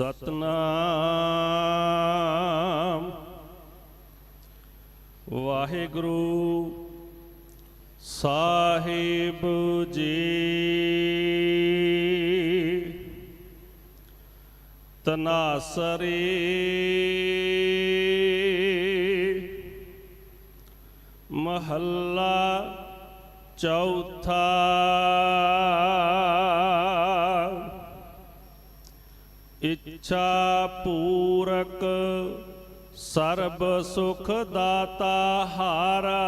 ਸਤਨਾਮ। ਵਾਹਿਗੁਰੂ ਸਾਹਿਬ ਜੀ। ਤਨਾਸਰੀ। ਮਹੱਲਾ ਚੌਥਾ। ਇੱਛਾ ਪੂਰਕ ਸਰਬ ਸੁਖ ਦਾਤਾ ਹਾਰਾ।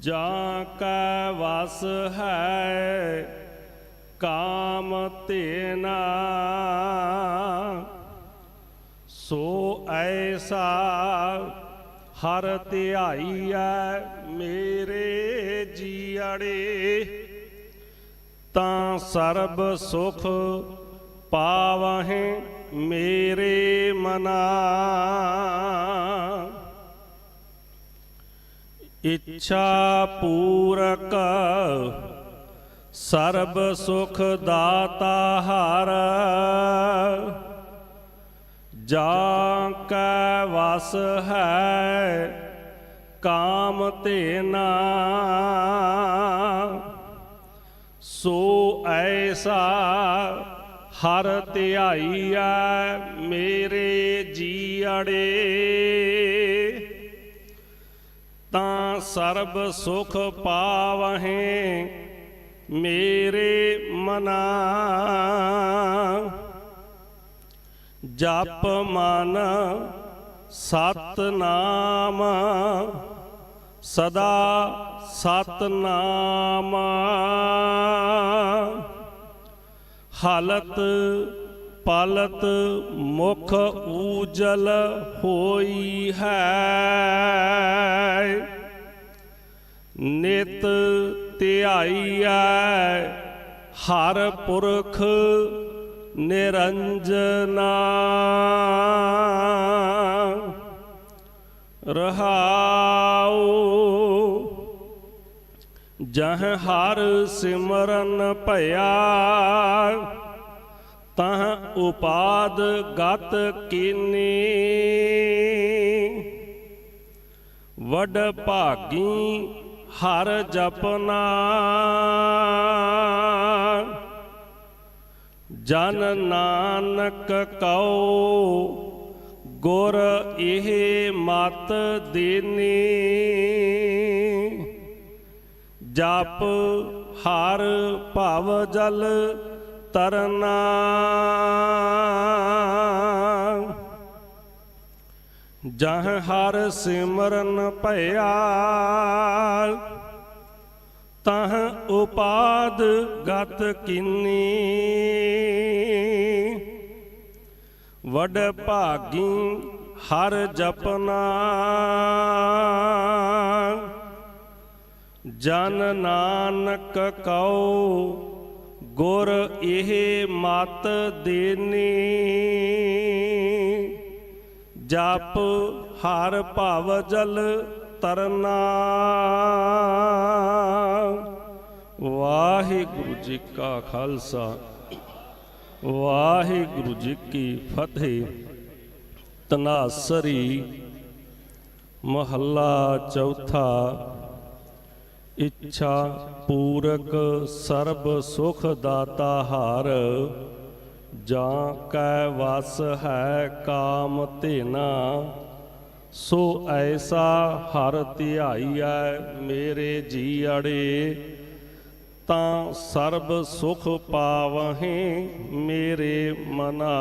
ਜਾਂ ਕੈ ਵਸ ਹੈ ਕਾਮ ਤੇਨਾ, ਸੋ ਐਸਾ ਹਰ ਧਿਆਈਐ ਮੇਰੇ ਜੀਅੜੇ। ਸਰਬ ਸੁਖ ਪਾਵਹਿ ਮੇਰੇ ਮਨਾ। ਇੱਛਾ ਪੂਰਕ ਸਰਬ ਸੁਖ ਦਾਤਾ ਹਰ। ਜਾਂ ਕੈ ਵਸ ਹੈ ਕਾਮ ਤੇ ਨਾ ਸੋ ਐਸਾ ਹਰ ਧਿਆਈਐ ਮੇਰੇ ਜੀਅੜੇ। ਤਾਂ ਸਰਬ ਸੁਖ ਪਾਵਹਿ ਮੇਰੇ ਮਨਾ। ਜਪ ਮਨ ਸਤ ਨਾਮ ਸਦਾ ਸਤਨਾਮ। ਹਾਲਤ ਪਾਲਤ ਪਲਤ ਮੁਖ ਊਜਲ ਹੋਈ ਹੈ। ਨਿਤ ਧਿਆਈਐ ਹਰ ਪੁਰਖ ਨਿਰੰਜਨਾ। ਰਹਾਉ। ਜਹ ਹਰ ਸਿਮਰਨ ਭਇਆ, ਤਹ ਉਪਾਦ ਗਤ ਕੀਨੀ। ਵਡ ਭਾਗੀ ਹਰ ਜਪਨਾ। ਜਨ ਨਾਨਕ ਕਉ ਗੁਰ ਇਹ ਮਤ ਦੇਨੀ। ਜਪ ਹਰ ਭਵ ਜਲ ਤਰਨਾ। ਜਹ ਹਰ ਸਿਮਰਨ ਭਇਆ। ਤਹ ਉਪਾਦ ਗਤ ਕੀਨੀ। ਵਡ ਭਾਗੀ ਹਰ ਜਪਨਾ। ਜਨ ਨਾਨਕ ਕਉ ਗੁਰ ਇਹ ਮਤ ਦੇਨੀ। ਜਪ ਹਰ ਭਵ ਜਲ ਤਰਨਾ। ਵਾਹਿਗੁਰੂ ਜੀ ਕਾ ਖਾਲਸਾ। ਵਾਹਿਗੁਰੂ ਜੀ ਕੀ ਫਤਿਹ। ਤਨਾਸਰੀ ਮਹੱਲਾ ਚੌਥਾ। ਇੱਛਾ ਪੂਰਕ ਸਰਬ ਸੁਖ ਦਾਤਾ ਹਾਰ, ਜਾਂ ਕੈ ਵਸ ਹੈ ਕਾਮ ਧੇਨਾ, ਸੋ ਐਸਾ ਹਰ ਧਿਆਈਐ ਮੇਰੇ ਜੀ ਜੀਅੜੇ ਤਾਂ ਸਰਬ ਸੁਖ ਪਾਵਹਿ ਮੇਰੇ ਮਨਾ।